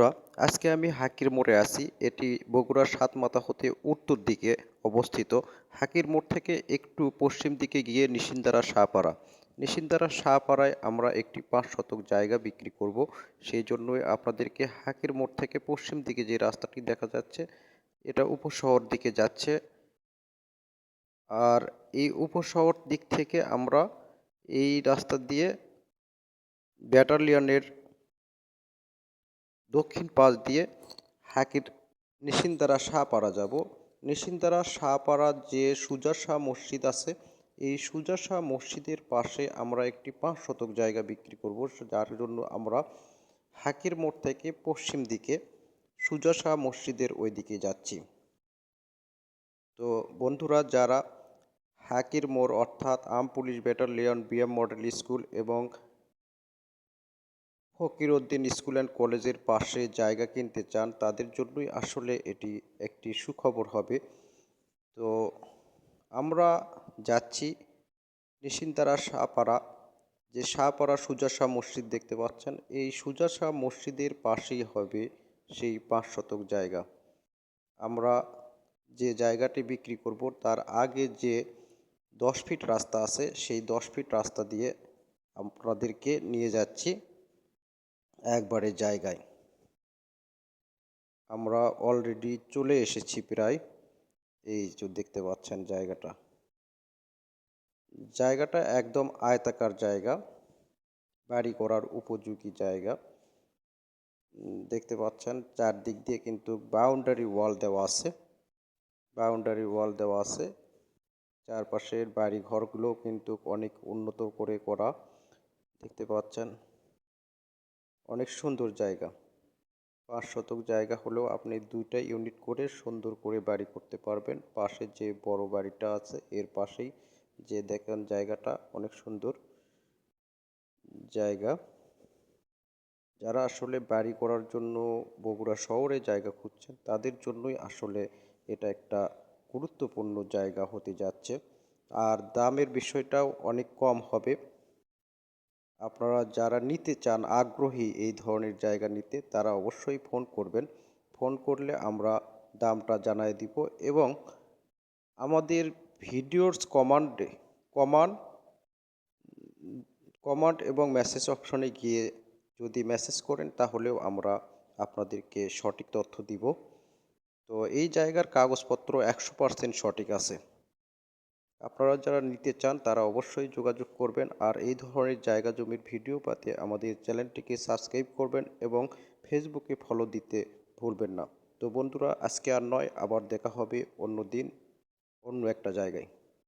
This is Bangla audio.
বন্ধুরা, আজকে আমি হাকির মোড়ে আছি। এটি বগুড়ার সাতমাথা হতে উত্তর দিকে অবস্থিত। হাকির মোড় থেকে একটু পশ্চিম দিকে গিয়ে নিশিন্দারা শাহপাড়া নিশিন্দারা শাহপাড়ায় আমরা একটি পাঁচ শতক জায়গা বিক্রি করব। সেই জন্যই আপনাদেরকে হাকির মোড় থেকে পশ্চিম দিকে যে রাস্তাটি দেখা যাচ্ছে, এটা উপশহর দিকে যাচ্ছে। আর এই উপশহর দিক থেকে আমরা এই রাস্তা দিয়ে ব্যাটালিয়নের দক্ষিণ পাশ দিয়ে হাকির নিশিন্দারা শাহপাড়া যাব। নিশিন্দারা শাহপাড়া যে সুজা শাহ মসজিদ আছে, এই সুজা শাহ মসজিদের পাশে আমরা একটি পাঁচ শতক জায়গা বিক্রি করব, যার জন্য আমরা হাকির মোড় থেকে পশ্চিম দিকে সুজা শাহ মসজিদের ওই দিকে যাচ্ছি। তো বন্ধুরা, যারা হাকির মোড় অর্থাৎ আম police battalion BM model school এবং ফকিরউদ্দিন স্কুল অ্যান্ড কলেজের পাশে জায়গা কিনতে চান, তাদের জন্যই আসলে এটি একটি সুখবর হবে। তো আমরা যাচ্ছি নিশিন্তারা শাহপাড়া যে শাহপাড়া সুজা শাহ মসজিদ দেখতে পাচ্ছেন। এই সুজা শাহ মসজিদের পাশেই হবে সেই পাঁচ শতক জায়গা। আমরা যে জায়গাটি বিক্রি করব, তার আগে যে দশ ফিট রাস্তা আছে, সেই দশ ফিট রাস্তা দিয়ে আপনাদেরকে নিয়ে যাচ্ছি। একবারে জায়গায়। আমরা অলরেডি চলে এসেছি প্রায়। এই যে দেখতে পাচ্ছেন জায়গাটা। জায়গাটা একদম আয়তাকার জায়গা। বাড়ি করার উপযোগী জায়গা। দেখতে পাচ্ছেন চারদিক দিয়ে কিন্তু বাউন্ডারি ওয়াল দেওয়া আছে। বাউন্ডারি ওয়াল দেওয়া আছে। চারপাশের বাড়ি ঘরগুলো কিন্তু অনেক উন্নত করে করা। দেখতে পাচ্ছেন অনেক সুন্দর জায়গা। পাঁচ শতক জায়গা হলেও আপনি দুইটা ইউনিট করে সুন্দর করে বাড়ি করতে পারবেন। পাশে যে বড় বাড়িটা আছে, এর পাশেই যে দেখেন জায়গাটা, অনেক সুন্দর জায়গা। যারা আসলে বাড়ি করার জন্য বগুড়া শহরে জায়গা খুঁজছেন, তাদের জন্যই আসলে এটা একটা গুরুত্বপূর্ণ জায়গা হতে যাচ্ছে। আর দামের বিষয়টাও অনেক কম হবে। আপনারা যারা নিতে চান, আগ্রহী এই ধরনের জায়গা নিতে, তারা অবশ্যই ফোন করবেন। ফোন করলে আমরা দামটা জানাই দিব এবং আমাদের ভিডিওর কমান্ডে, কমান্ড কমান্ড এবং মেসেজ অপশনে গিয়ে যদি মেসেজ করেন, তাহলেও আমরা আপনাদেরকে সঠিক তথ্য দিব। তো এই জায়গার কাগজপত্র একশো পার্সেন্ট সঠিক আছে। আপনারা যারা নিতে চান, তারা অবশ্যই যোগাযোগ করবেন আর এই ধরনের জায়গা জমির ভিডিও পাতে আমাদের চ্যানেলটিকে সাবস্ক্রাইব করবেন এবং ফেসবুকে ফলো দিতে ভুলবেন না। তো বন্ধুরা, আজকে আর নয়, আবার দেখা হবে অন্য দিন অন্য একটা জায়গায়।